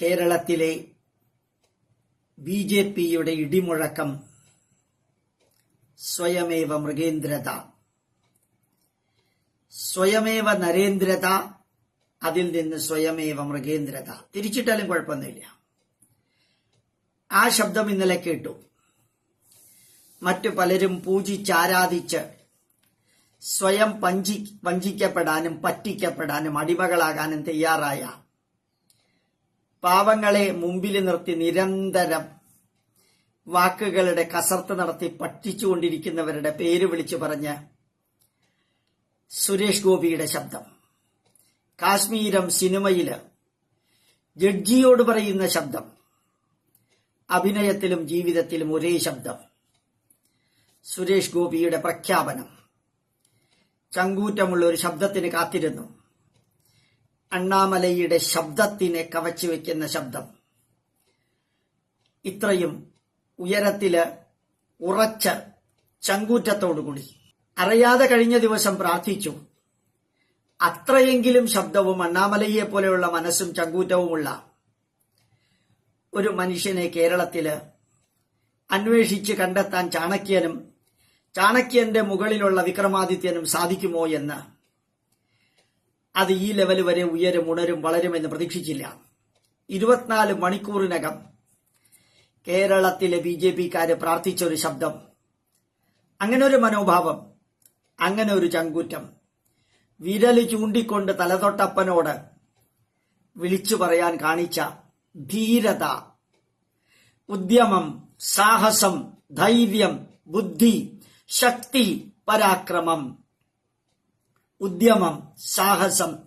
കേരളത്തിലെ B J പിയുടെ ഇടിമുഴക്കം സ്വയമേവ മൃഗേന്ദ്രത. സ്വയമേവ നരേന്ദ്രത അതിൽ നിന്ന് സ്വയമേവ മൃഗേന്ദ്രത. തിരിച്ചിട്ടാലും കുഴപ്പമൊന്നുമില്ല. ആ ശബ്ദം ഇന്നലെ കേട്ടു. മറ്റു പലരും പൂജിച്ചാരാധിച്ച് സ്വയം പഞ്ചി വഞ്ചിക്കപ്പെടാനും പറ്റിക്കപ്പെടാനും അടിമകളാകാനും തയ്യാറായ പാവങ്ങളെ മുമ്പിൽ നിർത്തി നിരന്തരം വാക്കുകളുടെ കസർത്ത് നടത്തി പറ്റിച്ചുകൊണ്ടിരിക്കുന്നവരുടെ പേര് വിളിച്ചു പറഞ്ഞ് സുരേഷ് ഗോപിയുടെ ശബ്ദം. കാശ്മീരം സിനിമയിൽ ജഡ്ജിയോട് പറയുന്ന ശബ്ദം. അഭിനയത്തിലും ജീവിതത്തിലും ഒരേ ശബ്ദം. സുരേഷ് ഗോപിയുടെ പ്രഖ്യാപനം. ചങ്കൂറ്റമുള്ള ഒരു ശബ്ദത്തിന് കാത്തിരുന്നു. അണ്ണാമലയുടെ ശബ്ദത്തിനെ കവച്ചു വെക്കുന്ന ശബ്ദം. ഇത്രയും ഉയരത്തിൽ ഉറച്ച ചങ്കൂറ്റത്തോടുകൂടി. അറിയാതെ കഴിഞ്ഞ ദിവസം പ്രാർത്ഥിച്ചു. അത്രയെങ്കിലും ശബ്ദവും അണ്ണാമലയെ പോലെയുള്ള മനസ്സും ചങ്കൂറ്റവുമുള്ള ഒരു മനുഷ്യനെ കേരളത്തിൽ അന്വേഷിച്ച് കണ്ടെത്താൻ ചാണക്യനും ചാണക്യന്റെ മുകളിലുള്ള വിക്രമാദിത്യനും സാധിക്കുമോ എന്ന് അത് ഈ ലെവൽ വരെ ഉയരും ഉണരും വളരുമെന്ന് പ്രതീക്ഷിച്ചില്ല. ഇരുപത്തിനാല് മണിക്കൂറിനകം കേരളത്തിലെ ബി ജെ പിക്കാര് പ്രാർത്ഥിച്ച ഒരു ശബ്ദം. അങ്ങനെ ഒരു മനോഭാവം അങ്ങനെ ഒരു ചങ്കൂറ്റം. വിരൽ ചൂണ്ടിക്കൊണ്ട് തലതൊട്ടപ്പനോട് വിളിച്ചു പറയാൻ കാണിച്ച ധീരത ഉദ്യമം സാഹസം ധൈര്യം ബുദ്ധി ശക്തി പരാക്രമം. ഉദ്യമം സാഹസം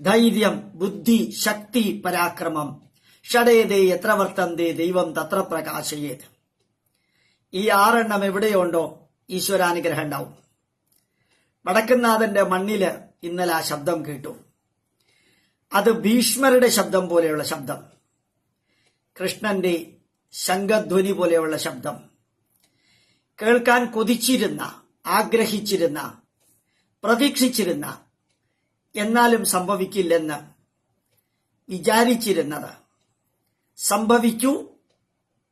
ധൈര്യം ബുദ്ധി ശക്തി പരാക്രമം. ഷടേതേ എത്ര വർത്തന്തേ ദൈവം തത്ര പ്രകാശയേത്. ഈ ആറെണ്ണം എവിടെയുണ്ടോ ഈശ്വരാനുഗ്രഹം ഉണ്ടാവും വടക്കുന്നാഥന്റെ മണ്ണിൽ ഇന്നലെ ആ ശബ്ദം കേട്ടു. അത് ഭീഷ്മരുടെ ശബ്ദം പോലെയുള്ള ശബ്ദം. കൃഷ്ണന്റെ ശംഖധ്വനി പോലെയുള്ള ശബ്ദം. കേൾക്കാൻ കൊതിച്ചിരുന്ന ആഗ്രഹിച്ചിരുന്ന പ്രതീക്ഷിച്ചിരുന്ന എന്നാലും സംഭവിക്കില്ലെന്ന് വിചാരിച്ചിരുന്നത് സംഭവിച്ചു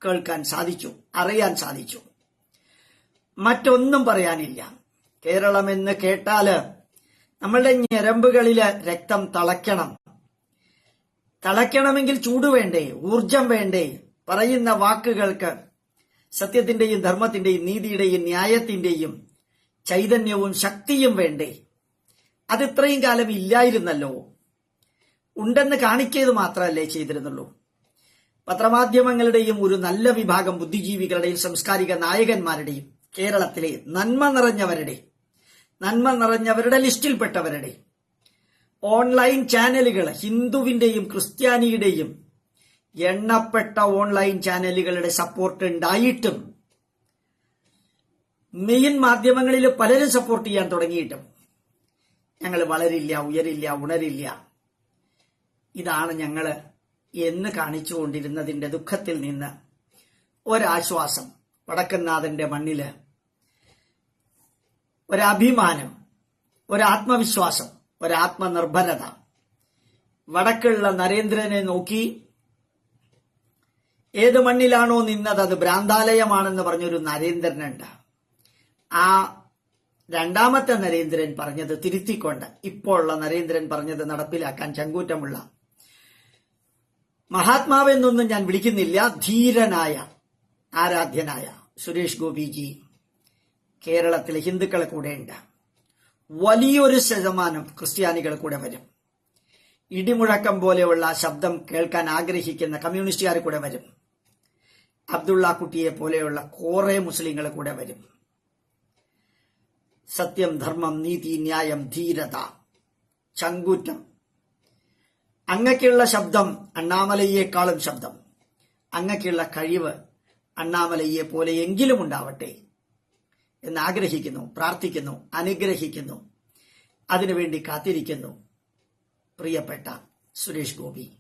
കേൾക്കാൻ സാധിച്ചു അറിയാൻ സാധിച്ചു. മറ്റൊന്നും പറയാനില്ല. കേരളമെന്ന് കേട്ടാൽ നമ്മളുടെ ഞരമ്പുകളിൽ രക്തം തളയ്ക്കണം. തളയ്ക്കണമെങ്കിൽ ചൂട് വേണ്ടേ ഊർജം വേണ്ടേ? പറയുന്ന വാക്കുകൾക്ക് സത്യത്തിന്റെയും ധർമ്മത്തിന്റെയും നീതിയുടെയും ന്യായത്തിന്റെയും ചൈതന്യവും ശക്തിയും വേണ്ടേ? അത് ഇത്രയും കാലം ഇല്ലായിരുന്നല്ലോ. ഉണ്ടെന്ന് കാണിക്കേത് മാത്രമല്ലേ ചെയ്തിരുന്നുള്ളൂ. പത്രമാധ്യമങ്ങളുടെയും ഒരു നല്ല വിഭാഗം ബുദ്ധിജീവികളുടെയും സംസ്കാരിക നായകന്മാരുടെയും കേരളത്തിലെ നന്മ നിറഞ്ഞവരുടെ നന്മ നിറഞ്ഞവരുടെ ലിസ്റ്റിൽപ്പെട്ടവരുടെ ഓൺലൈൻ ചാനലുകൾ ഹിന്ദുവിന്റെയും ക്രിസ്ത്യാനിയുടെയും എണ്ണപ്പെട്ട ഓൺലൈൻ ചാനലുകളുടെ സപ്പോർട്ട് ഉണ്ടായിട്ടും മെയിൻ മാധ്യമങ്ങളിൽ പലരും സപ്പോർട്ട് ചെയ്യാൻ തുടങ്ങിയിട്ടും. ഞങ്ങൾ വളരില്ല ഉയരില്ല ഉണരില്ല. ഇതാണ് ഞങ്ങൾ എന്ന് കാണിച്ചുകൊണ്ടിരുന്നതിന്റെ ദുഃഖത്തിൽ നിന്ന് ഒരാശ്വാസം വടക്കനാഥന്റെ മണ്ണിൽ. ഒരഭിമാനം ഒരാത്മവിശ്വാസം ഒരാത്മനിർഭരത. വടക്കുള്ള നരേന്ദ്രനെ നോക്കി ഏത് മണ്ണിലാണോ നിന്നത് അത് ഭ്രാന്താലയമാണെന്ന് പറഞ്ഞൊരു നരേന്ദ്രനുണ്ട്. ആ രണ്ടാമത്തെ നരേന്ദ്രൻ പറഞ്ഞത് തിരുത്തിക്കൊണ്ട് ഇപ്പോഴുള്ള നരേന്ദ്രൻ പറഞ്ഞത് നടപ്പിലാക്കാൻ ചങ്കൂറ്റമുള്ള. മഹാത്മാവെന്നൊന്നും ഞാൻ വിളിക്കുന്നില്ല ധീരനായ ആരാധ്യനായ സുരേഷ് ഗോപിജി കേരളത്തിലെ ഹിന്ദുക്കളെ കൂടെയുണ്ട് വലിയൊരു ശതമാനം ക്രിസ്ത്യാനികൾ കൂടെ വരും. ഇടിമുഴക്കം പോലെയുള്ള ശബ്ദം കേൾക്കാൻ ആഗ്രഹിക്കുന്ന കമ്മ്യൂണിസ്റ്റുകാർ കൂടെ വരും. അബ്ദുള്ള കുട്ടിയെ പോലെയുള്ള കുറെ മുസ്ലിങ്ങൾ കൂടെ വരും. സത്യം ധർമ്മം നീതി ന്യായം ധീരത ചങ്കൂറ്റം. അങ്ങക്കുള്ള ശബ്ദം അണ്ണാമലയേക്കാളും ശബ്ദം. അങ്ങക്കുള്ള കഴിവ് അണ്ണാമലയെ പോലെ എങ്കിലും ഉണ്ടാവട്ടെ എന്ന് ആഗ്രഹിക്കുന്നു പ്രാർത്ഥിക്കുന്നു അനുഗ്രഹിക്കുന്നു. അതിനുവേണ്ടി കാത്തിരിക്കുന്നു. പ്രിയപ്പെട്ട സുരേഷ് ഗോപി.